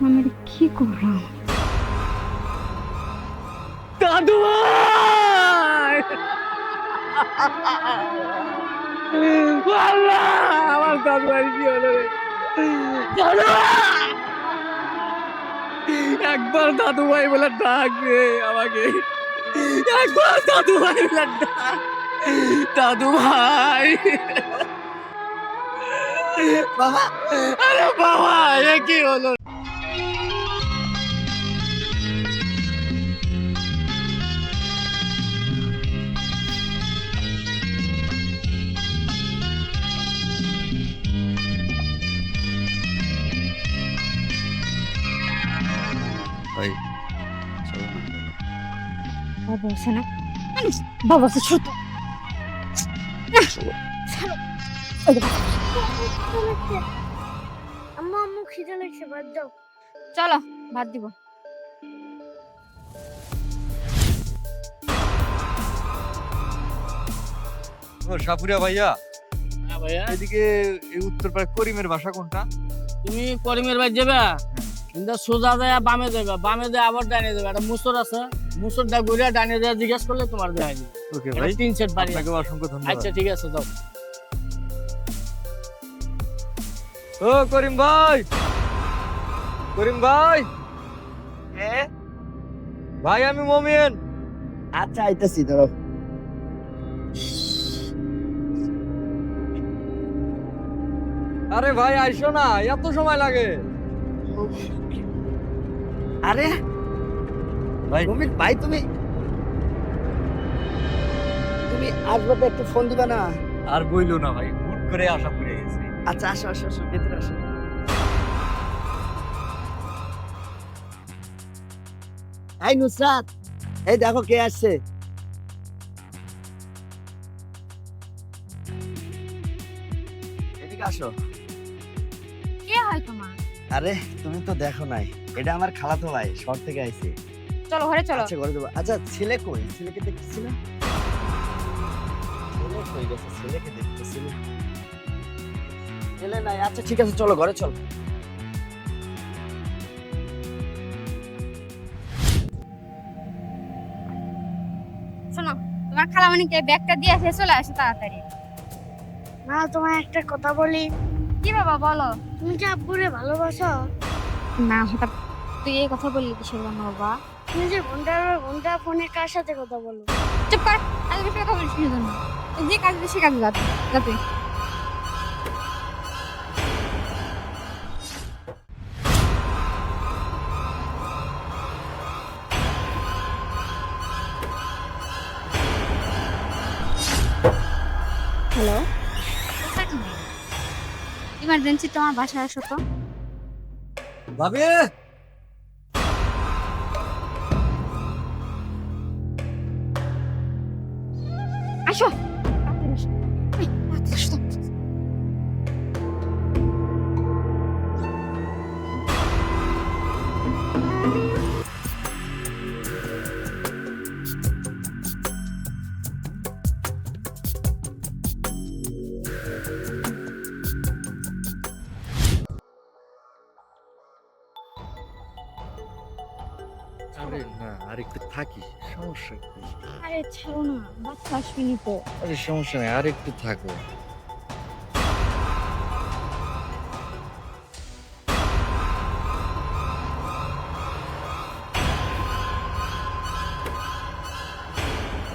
আমি এটা কি করলাম? দাদু আমার দাদু ভাই কি হলো রে? একবার দাদু ভাই বলে ডাক রে আমাকে। একবার দাদু ভাই বলে ডাক। দাদু ভাই বাবা, আরে বাবা, এ কি হলো বাবা না বাবা ছোট চলো ভাত দিব সাপুরিয়া ভাইয়া এদিকে এই উত্তরপাড়া করিমের বাসা কোনটা তুমি করিমের বাড়ি যাবে কিন্তু সোজা যায় বামে যাবে বামে যায় আবার ডানে যাবে একটা মুসর আছে মুসরটা ঘুরে ডানে যায় জিজ্ঞেস করলে তোমার দেখা যাবে ওকে ভাই। তিন সেট বাড়ি। আপনাকে অসংখ্য ধন্যবাদ। আচ্ছা ঠিক আছে দাও। ও করিম ভাই! করিম ভাই! ভাই আমি মমিন। আচ্ছা আইতাছি ধরো আরে ভাই আইসো না এত সময় লাগে। আরে? ভাই। রমিত ভাই তুমি তুমি আসবে একটু ফোন দিবা না? আর বইলো না ভাই হুট করে আশা পড়ে গেছে। আচ্ছা আসো আসো আসো ভেতরে আসো। এই নুসরাত এই দেখো কে আসছে। এদিকে আসো। কে হয় তোমার? আরে তুমি তো দেখো নাই এটা আমার খালাতো ভাই শহর থেকে আইছে। চলো ঘরে চলো। আচ্ছা করে দেবো আচ্ছা ছেলে কই? ছেলেকে দেখতেছি না। ছেলে কই গেছে? ছেলেকে দেখতেছি না। ছেলে নাই। আচ্ছা ঠিক আছে চলো ঘরে চলো। শোনো তোমার ব্যাগটা দিয়ে চলে আসে তাড়াতাড়ি। মা তোমায় একটা কথা বলি। কি বাবা বলো। তুমি কি আব্বুরে ভালোবাসো। না হঠাৎ তুই এই কথা বললি কিসের জন্য বাবা? তুমি যে ঘণ্টার পর ঘণ্টা ফোনে কার সাথে কথা বলো চুপ কর আজ বেশি কথা যে কাজ সে কাজে যাতে যাতে হ্যালো ইমার্জেন্সি তোমার বাসায় আসো তো। ভাবি আসো Thank আসো। আরে না। আর একটু থাকি সমস্যা কি? আরে ছাড়ো না বাচ্চা আসবেনি তো। আরে সমস্যা নেই আর একটু থাকো।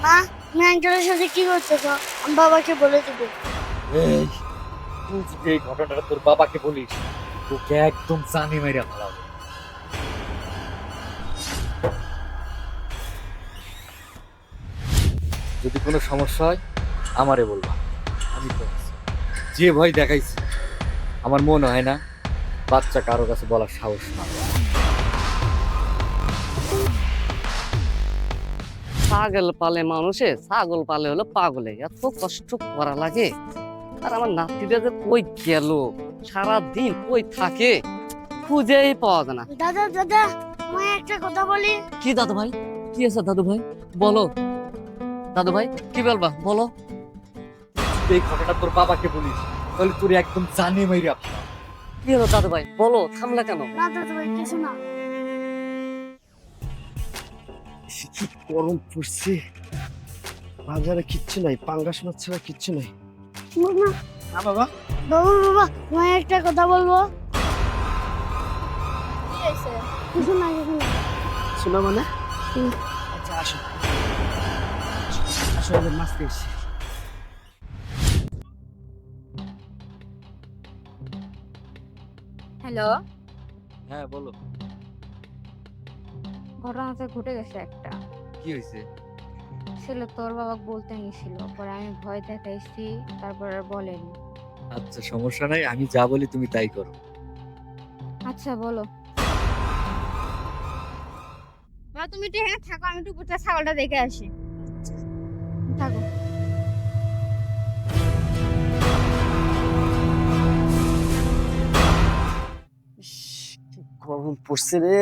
মা তুমি আঙ্কেলের সাথে কি আমি বাবাকে বলে দেবো। এই তুই ঘটনাটা তোর বাবাকে বলিস। তোকে একদম জানি মেরে ফেলাবো। যদি কোনো সমস্যা হয় আমারে বলবা। আমি তো যে ভয় দেখাইছি আমার মনে হয় না বাচ্চা কারও কাছে বলার সাহস না। ছাগল পালে মানুষে ছাগল পালে হলো পাগলে। এত কষ্ট করা লাগে। আর আমার নাতিটা যে কই গেল? সারা দিন কই থাকে? খুঁজেই পাওয়া যায় না। দাদা দাদা একটা কথা বলি। কি দাদু ভাই কি আছে দাদু ভাই বলো। দাদু ভাই কি বলবা? বলো। এই ঘটনা তোর বাবাকে বলিস তাহলে তোর একদম জানি মেরে ফেলাবো কি হলো দাদু ভাই? বলো থামলা কেন? না দাদু ভাই কিছু না। কি গরম পড়ছে? বাজারে কিচ্ছু নাই পাঙ্গাস মাছ ছাড়া কিচ্ছু নাই। বাবা না বাবা। বাবা বাবা তোমায় একটা কথা বলব। কি হয়েছে? কিছু না কিছু না। শোনা মানে? আচ্ছা আসো। আসো এবার মাছ পেয়েছি। হ্যালো? হ্যাঁ বলো। ঘটনাটা ঘটে গেছে একটা। কি হয়েছে ছিল তোর বাবা বলতে নিছিল পরে আমি ভয় দেখাইছি তারপর আর বলেনি। আচ্ছা সমস্যা নাই আমি যা বলি তুমি তাই করো। আচ্ছা বলো। বা তুমি একটু এখানে থাকো আমি একটু কোথায় ছাগলটা দেখে আসি। থাকো। গরম পড়ছে রে।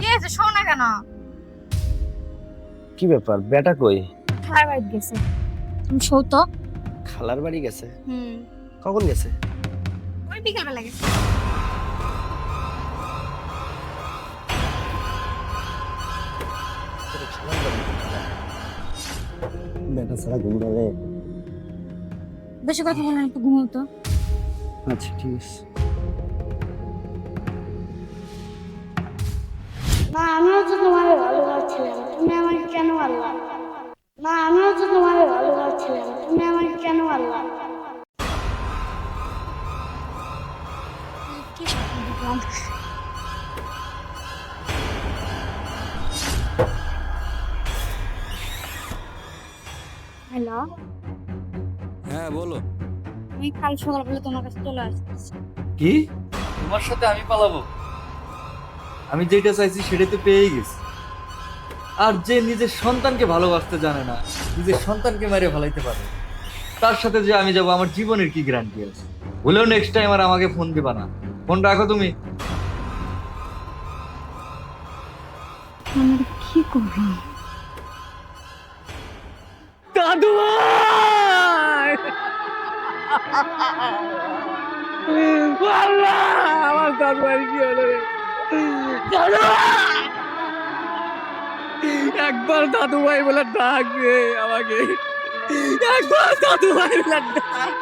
কি আছে শোন না কেন। কি ব্যাপার? বেটা কই? খারাপ বাড়ি গেছে। তুমি শো তো। খালার বাড়ি গেছে? হুম। কখন গেছে? ওই বিকেল বেলা গেছে। বেটা ছাড়া ঘুমড়াবে বেশি কথা বলে একটু ঘুমো তো। আচ্ছা ঠিক আছে। মা আমিও তো তোমার ভালোবাসছিলাম তুমি আমাকে কেন মারলা মা আমিও তো তোমার ভালোবাসছিলাম তুমি আমাকে কেন মারলা কি হ্যালো? হ্যাঁ বলো। আমি কাল সকালবেলা তোমার কাছে চলে আসতেছি। কি? তোমার সাথে আমি পালাবো। আমি যেটা চাইছি সেটাই তো পেয়েই গেছি। আর যে নিজের সন্তানকে ভালোবাসতে জানে না নিজের সন্তানকে মেরে ভালাইতে পারে তার সাথে যে আমি যাব আমার জীবনের কি গ্যারান্টি আছে? বলেও নেক্সট টাইম আর আমাকে ফোন দিবা না। ফোন রাখো তুমি। কি করব? আল্লাহ আমার ভাই কি হলো রে! একবার দাদু ভাই বলে ডাক রে আমাকে। একবার দাদু ভাই বলে ডাক।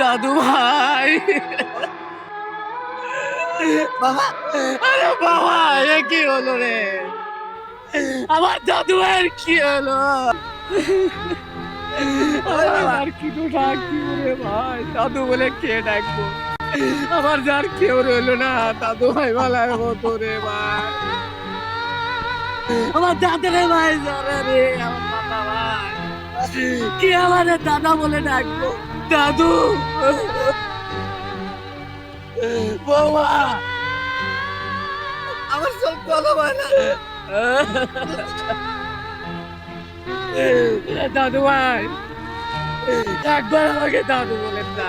দাদু ভাই বাবা! আরে বাবা, এ কি হলো রে? আমার দাদু ভাইয়ের কি হলো? আর কি তো ডাকবি রে ভাই। দাদু বলে কে ডাকবো? আমার যার কেউ রইল না দাদু ভাই বলার মতো রে ভাই। আমার দাদা রে ভাই যারা রে আমার দাদা ভাই। কি আমার দাদা বলে ডাকবো? দাদু। বৌমা। আমার সব কথা বলে দাদু ভাই একবার আমাকে দাদু বলেন না।